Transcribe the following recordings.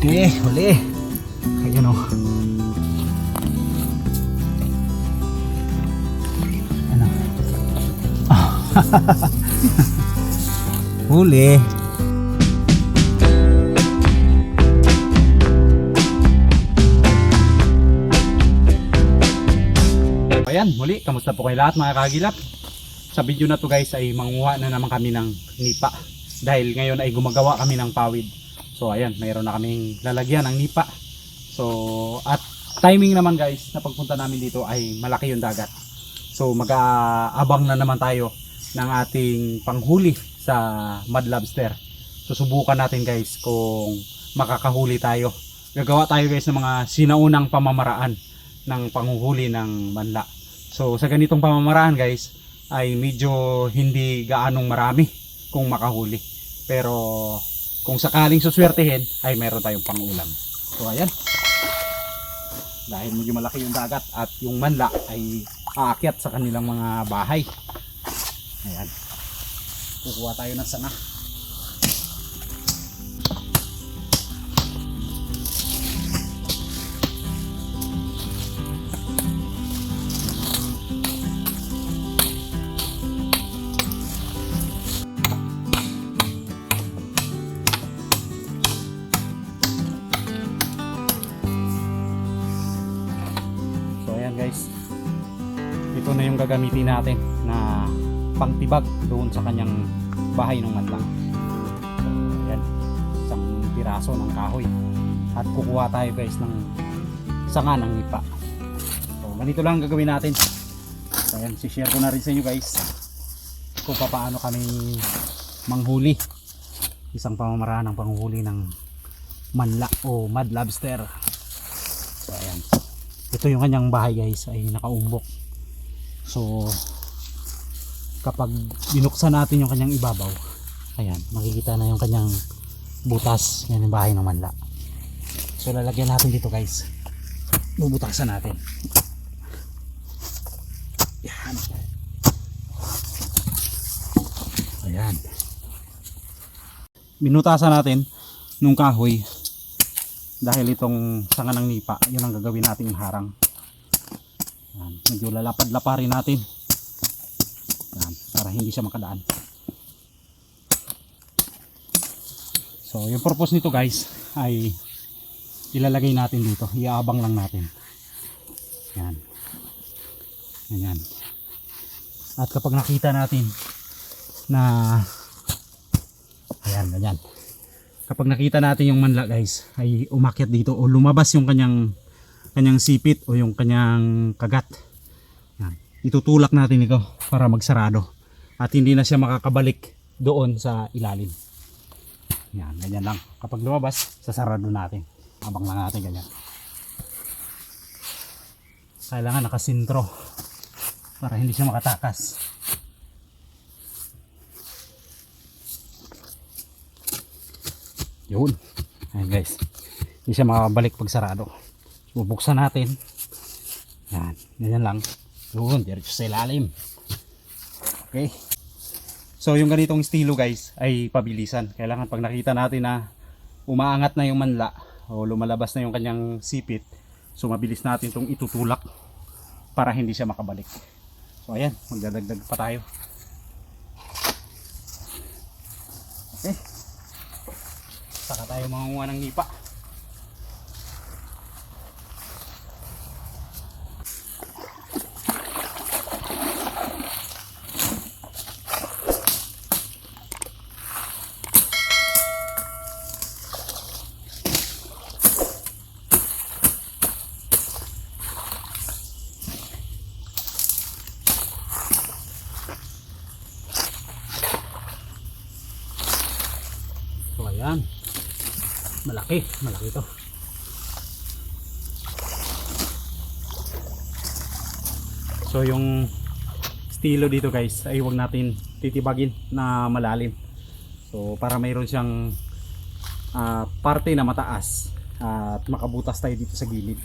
Okay, huli. Ayan o. Ano? Ah. huli. Ayan, muli, kamusta po kayo lahat mga kagilap? Sa video na to guys ay manguha na naman kami ng nipa dahil ngayon ay gumagawa kami ng pawid. So ayan, mayroon na kaming lalagyan ng nipa. So at timing naman guys na pagpunta namin dito ay malaki yung dagat. So mag-aabang na naman tayo ng ating panghuli sa mud lobster. Susubukan natin guys kung makakahuli tayo. Gagawa tayo guys ng mga sinaunang pamamaraan ng panghuhuli ng manla. So sa ganitong pamamaraan guys ay medyo hindi gaanong marami kung makahuli. Pero kung sakaling suswertehin ay meron tayong pangulam. So ayan. Dahil medyo malaki yung dagat at yung manla ay aakyat sa kanilang mga bahay. Ayan. Kukuha tayo ng sanga. Yung gagamitin natin na pangtibag doon sa kanyang bahay ng manlang. So ayan. Isang piraso ng kahoy. At kukuha tayo guys ng sanga ng nipa. So ganito lang ang gagawin natin. So ayan, share ko na rin sa inyo guys kung paano kami manghuli. Isang pamamaraan ng panghuli ng manla o mud lobster. So ayan ito yung kanyang bahay guys ay nakaumbok so kapag binuksan natin yung kanyang ibabaw ayan makikita na yung kanyang butas. Yan yung bahay ng manla. So lalagyan natin dito guys. Bubutasan natin. Yan. Ayan. Binutasan natin nung kahoy. Dahil itong sanga ng nipa yun ang gagawin nating harang yan, medyo lalapad-laparin natin. Yan, para hindi siya makadaan. So yung purpose nito guys ay ilalagay natin dito. Iaabang lang natin. Yan. Yan at kapag nakita natin na ayan ganyan kapag nakita natin yung manla guys ay umakyat dito o lumabas yung kanyang kanyang sipit o yung kanyang kagat yan. itutulak natin ito para magsarado at hindi na siya makakabalik doon sa ilalim yan ganyan lang kapag lumabas sasarado natin abang lang natin ganyan kailangan nakasintro para hindi siya makatakas Yun. Ayan guys. Hindi siya makabalik pag sarado. Bubuksan natin. Yan. Ganyan lang. Yun. Diretso sa ilalim. Okay. So yung ganitong estilo guys ay pabilisan. Kailangan pag nakita natin na umaangat na yung manla o lumalabas na yung kanyang sipit. So mabilis natin itong itutulak para hindi siya makabalik. So ayan. Magdadagdag pa tayo. Okay saka tayo mangunguha ng nipa So ayan malaki malaki to. So yung estilo dito guys ay huwag natin titibagin na malalim. So para mayroon siyang ah, parte na mataas at makabutas tayo dito sa gilid.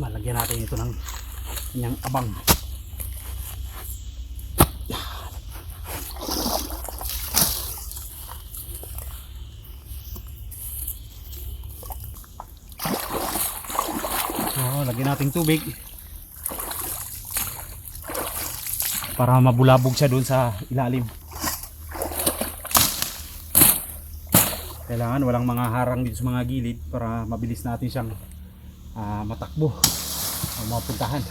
Malagyan natin ito ng kanyang abang. So, natin tubig. Para mabulabog siya doon sa ilalim. Kailangan walang mga harang dito sa mga gilid para mabilis natin siyang ah, matakbo o mapuntahan.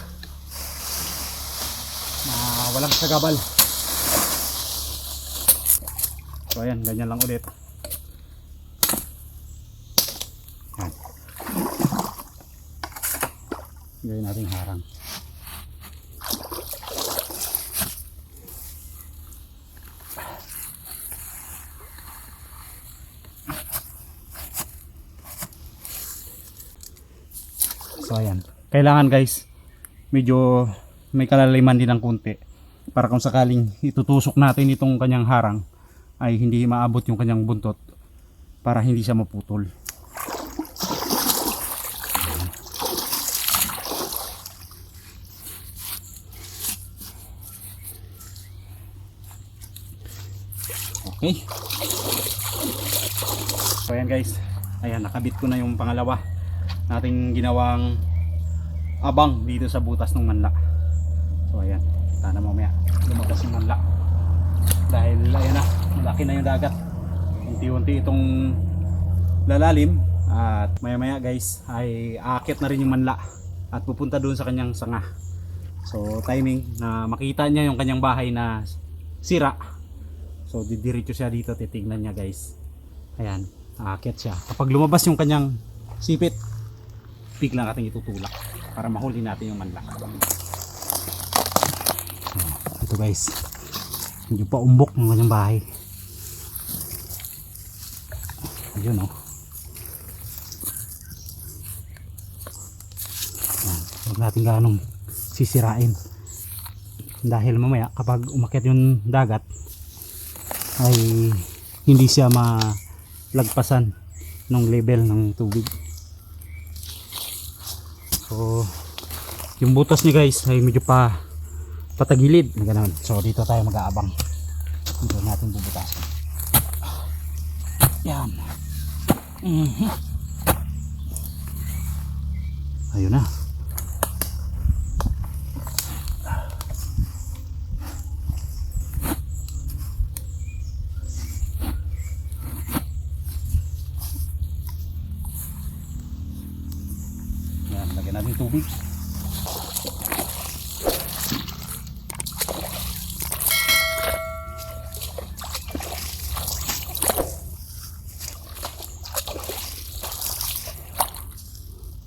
Na walang sagabal. So ayan, ganyan lang ulit. Gawin natin harang. So ayan. Kailangan guys, medyo may kalaliman din ng kunti para kung sakaling itutusok natin itong kanyang harang ay hindi maabot yung kanyang buntot para hindi siya maputol. Okay. So ayan guys. Ayan, nakabit ko na yung pangalawa nating ginawang abang dito sa butas ng manla. So ayan, sana mamaya lumabas yung manla. Dahil ayan na, malaki na yung dagat. Unti-unti itong lalalim at maya maya guys ay aakit na rin yung manla at pupunta doon sa kanyang sanga. So timing na makita niya yung kanyang bahay na sira. So didiretso siya dito, titignan niya guys. Ayan, aakit siya. Kapag lumabas yung kanyang sipit, bigla natin itutulak para mahuli natin yung manla. So, ito guys. Medyo pa umbok ng kanyang bahay. Ayun oh. Yan. Huwag natin ganong sisirain. Dahil mamaya kapag umakyat yung dagat ay hindi siya malagpasan ng level ng tubig. So, yung butas niya guys ay medyo pa patagilid ganun. So, dito tayo mag-aabang. Dito natin bubutasin. Yan. Mhm. Ayun na. Yan, lagyan natin tubig.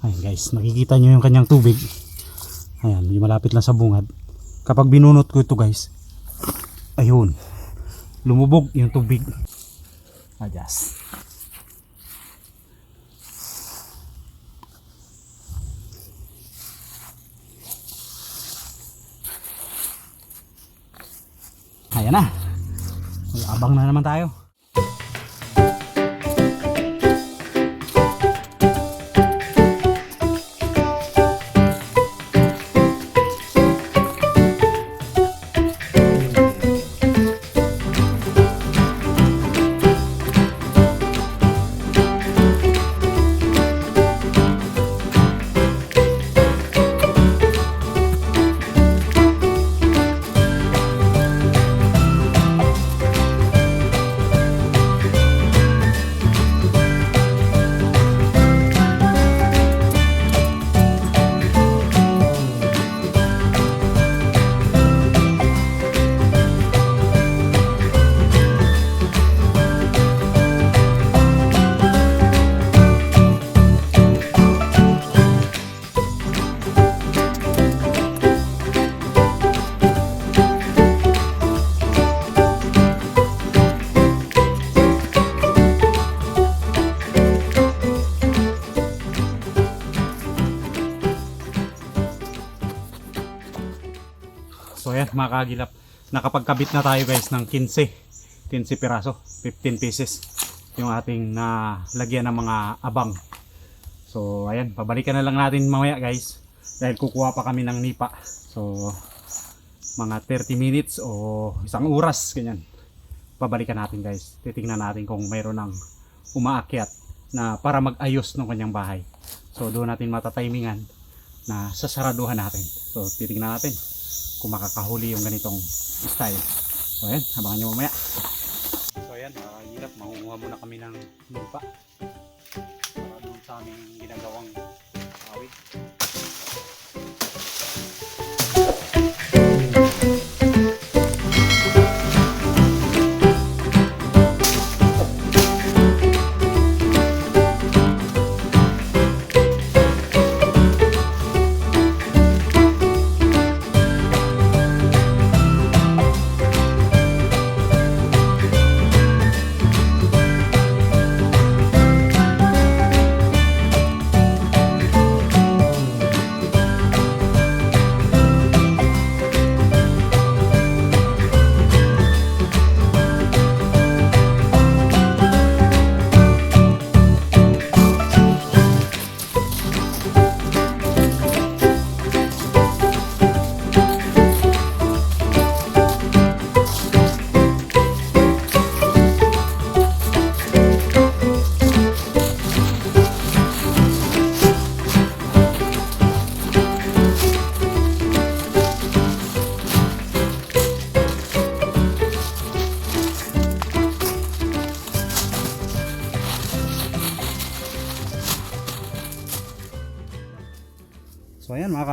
Ayan guys, nakikita nyo yung kanyang tubig. Ayan, malapit lang sa bungad. Kapag binunot ko ito guys, ayun, lumubog yung tubig. Adjust. Ayan na. May abang na naman tayo. Kagilap, nakapagkabit na tayo guys ng 15, 15 piraso, 15 pieces yung ating na lagyan ng mga abang. So ayan, pabalikan na lang natin mamaya guys dahil kukuha pa kami ng nipa. So mga 30 minutes o isang oras ganyan. Babalikan natin guys. Titingnan natin kung mayroon ng umaakyat na para mag-ayos ng kanyang bahay. So doon natin matatimingan na sasaraduhan natin. So titingnan natin kung makakahuli yung ganitong style. So ayan, abangan nyo mamaya. So ayan, uh, hirap. Mangunguha muna kami ng lupa para doon sa aming ginagawang awit.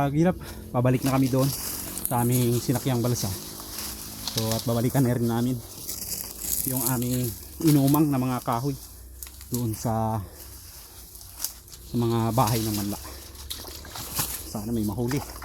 Kagilap, pabalik na kami doon sa aming sinakyang balsa. So at babalikan na rin namin yung aming inumang na mga kahoy doon sa sa mga bahay ng manla. Sana may mahuli.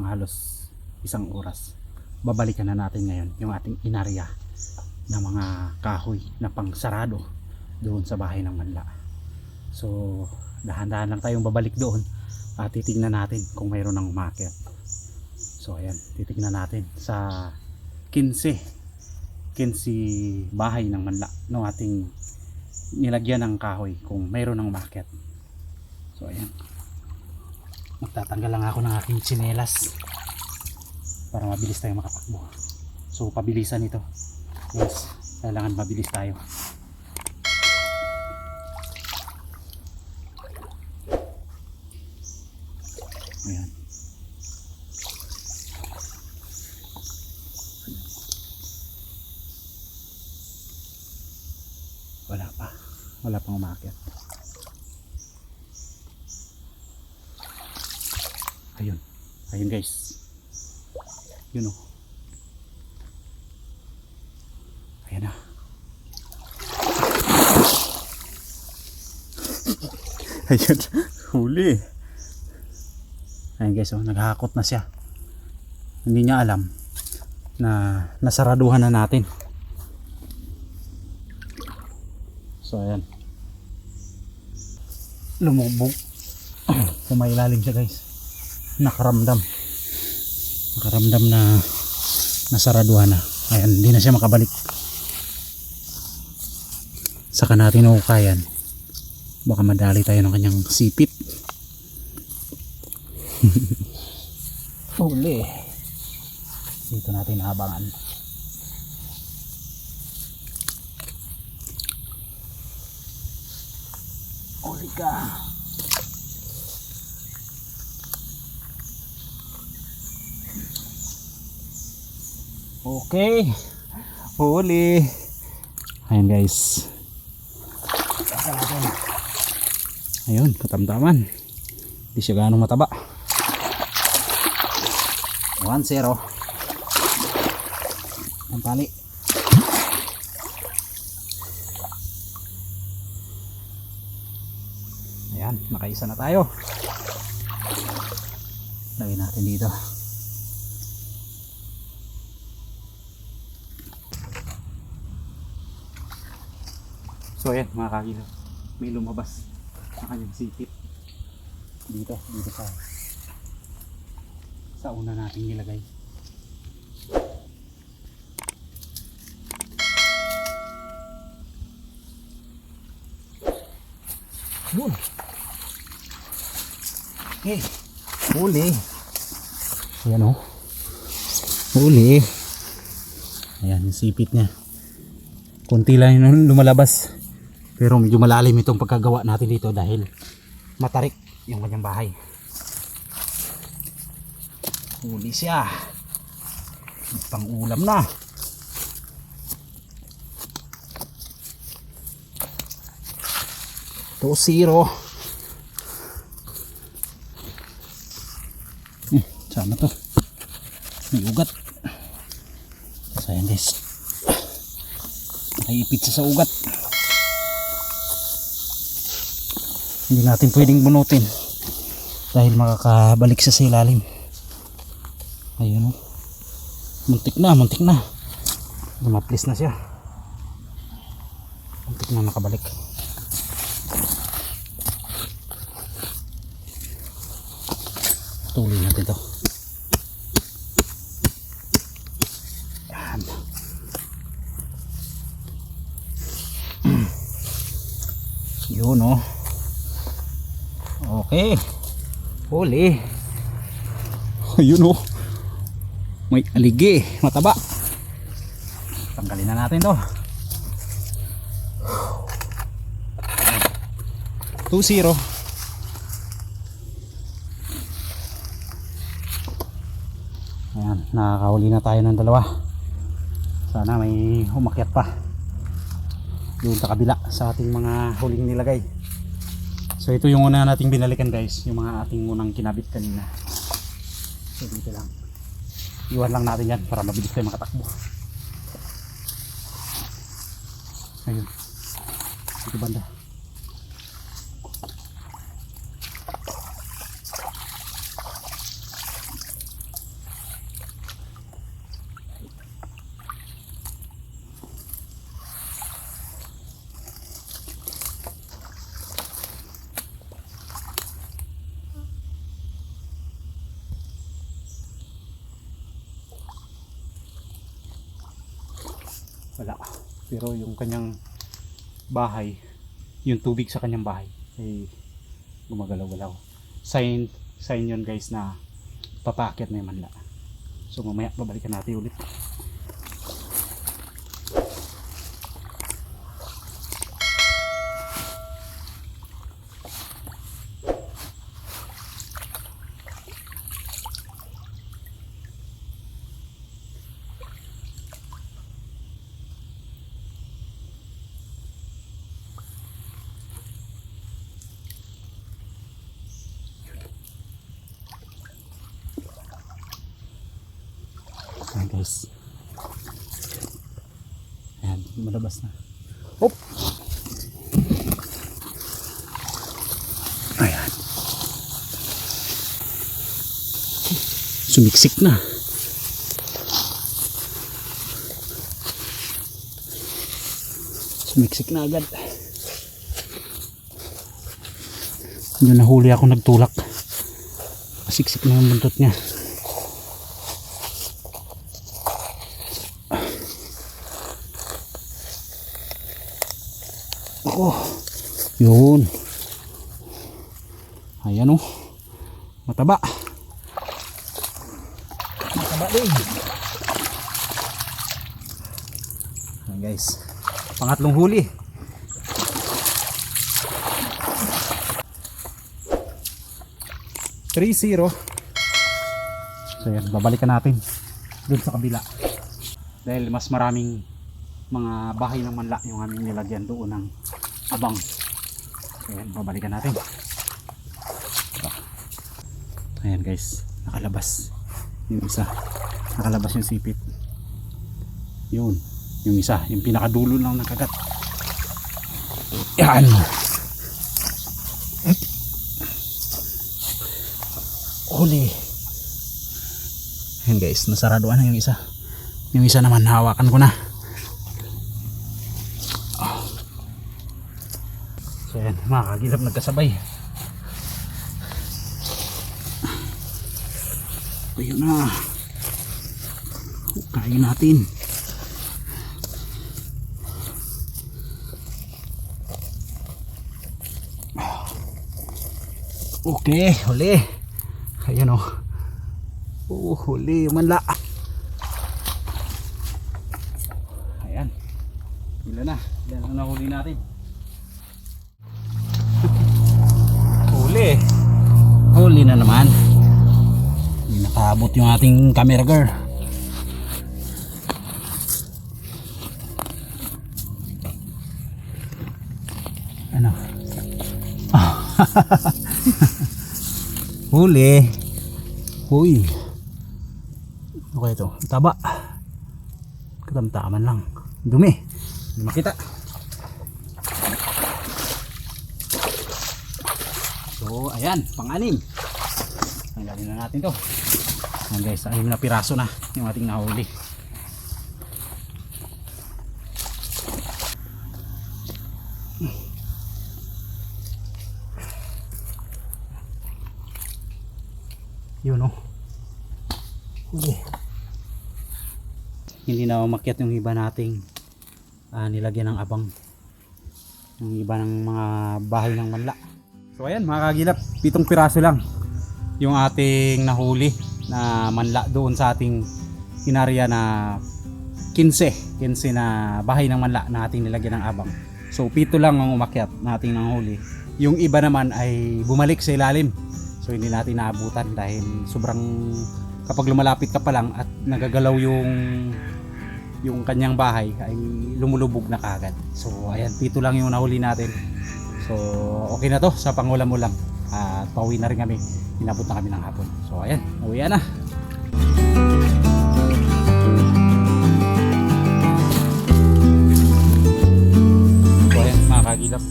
Makalipas ang halos isang oras. Babalikan na natin ngayon yung ating inarya ng mga kahoy na pangsarado doon sa bahay ng manla. So dahan-dahan lang tayong babalik doon at titignan natin kung mayroon ng umakyat. So ayan, titignan natin sa 15 15 bahay ng manla ng ating nilagyan ng kahoy kung mayroon ng umakyat. So ayan magtatanggal lang ako ng aking tsinelas para mabilis tayo makatakbo so pabilisan ito. Yes kailangan mabilis tayo. Ayan. Wala pa. Wala pang umakyat Ayun. Ayun guys. Yun o. Ayan na. Ayun. Huli. Ayun guys oh. Naghahakot na siya. Hindi niya alam na nasaraduhan na natin. So ayan. Lumubog. Pumailalim siya guys nakaramdam nakaramdam na nasaraduhan na ayan hindi na siya makabalik saka natin hukayan baka madali tayo ng kanyang sipit huli dito natin abangan huli ka Okay. Huli. Ayan guys. ayun katamtaman hindi siya ganong mataba. 1-0 ang tali. Ayan nakaisa na tayo. Lagay natin dito. So ayan mga kakilo may lumabas sa kanyang sipit. Dito, dito sa sa una nating nilagay. Yun. Eh, huli. Ayan o. Huli. Ayan, yung sipit niya. Kunti lang yung lumalabas. Pero medyo malalim itong pagkagawa natin dito dahil matarik yung kanyang bahay. Huli siya. Pang ulam na. Two zero. Hmm, sana to. May ugat. Sayang guys. Nakaipit siya sa ugat. Hindi natin pwedeng bunutin. Dahil makakabalik sa ilalim. Ayun o. Muntik na, muntik na. Lumaplis na siya. Muntik na nakabalik. Tuloy natin to. Yan. Yun oh. Okay. Huli. Ayun oh. May aligi. Mataba. Tanggalin na natin to. 2-0. Ayan, nakakahuli na tayo ng dalawa. Sana may umakyat pa. Doon sa kabila sa ating mga huling nilagay. So ito yung una nating binalikan guys, yung mga ating unang kinabit kanina. So dito lang. Iwan lang natin yan para mabilis tayo makatakbo. Ayun. Dito banda. wala pero yung kanyang bahay yung tubig sa kanyang bahay ay gumagalaw-galaw. Sign sign yun guys na papakit na yung manla. So mamaya babalikan natin ulit Ayan guys. Ayan, malabas na. Hop! Ayan. Sumiksik na. Sumiksik na agad. Yung nahuli ako nagtulak. Siksik na yung buntot niya. Ako. Yun. Ayan oh. Mataba. Mataba din. Ayan guys. Pangatlong huli. Three zero. So yan, babalikan natin dun sa kabila. Dahil mas maraming mga bahay ng manla yung aming nilagyan doon ng abang. So yan, babalikan natin. Ayan guys, nakalabas yung isa. Nakalabas yung sipit. Yun, yung isa, yung pinakadulo lang nakagat. Yan. Huli. Ayan guys, nasaraduan na yung isa. Yung isa naman hawakan ko na. Ayan, mga kagilap nagkasabay. Ayun na. Kain natin. Okay, huli. Ayan o. Oh, huli. Manla. Huli na naman. Nakaabot yung ating camera girl. Ano? Huli. Huy. Kaya ito? Taba. Katamtaman lang. Dumi. Hindi makita. So, ayan. Pang-anim. Tanggalin na natin to. Ayan guys, anim na piraso na yung ating nahuli. Yun oh. Huli. Hindi na umakyat yung iba nating ah, nilagyan ng abang. Yung iba ng mga bahay ng manla. So ayan mga kagilap, pitong piraso lang yung ating nahuli na manla doon sa ating inarya na 15, 15 na bahay ng manla na ating nilagyan ng abang. So pito lang ang umakyat na ating nahuli. Yung iba naman ay bumalik sa ilalim. So hindi natin naabutan dahil sobrang kapag lumalapit ka pa lang at nagagalaw yung yung kanyang bahay ay lumulubog na kagad. So ayan, pito lang yung nahuli natin. So okay na to sa pangulam-ulam. At pauwi na rin kami. Inabot na kami ng hapon. So ayan, uwi na. So ayan mga kagilap.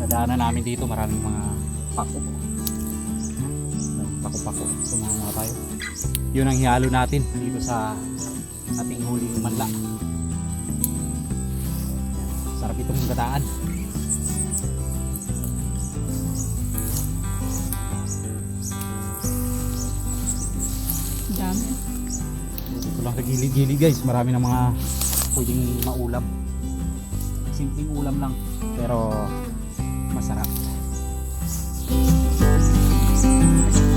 Nadaanan namin dito maraming mga pako. Pako-pako. Sumama tayo. Yun ang hihalo natin dito sa ating huling manla. Sarap itong gataan. Ito lang sa gilid-gilid guys. Marami ng mga pwedeng maulam. Simpleng ulam lang. Pero masarap. Ayan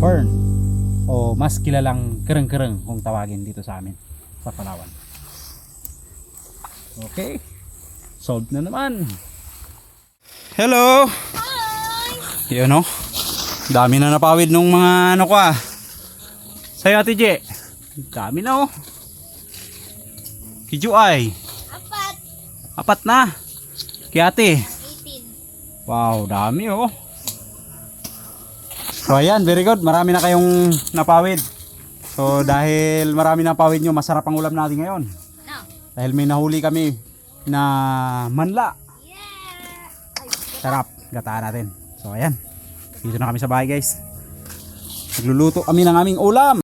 Fern. O mas kilalang kereng-kereng kung tawagin dito sa amin sa Palawan. Okay. Solved na naman. Hello. Hi. Yun o. Dami na napawid nung mga ano ko ah. Sa'yo Ate Je. Dami na oh. Kiju ay. Apat. Apat na. Kaya ate. 18. Wow, dami oh. So ayan, very good. Marami na kayong napawid. So dahil marami na napawid nyo, masarap ang ulam natin ngayon. No. Dahil may nahuli kami na manla. Sarap. Gataan natin. So ayan. Dito na kami sa bahay guys. Nagluluto kami ng aming ulam.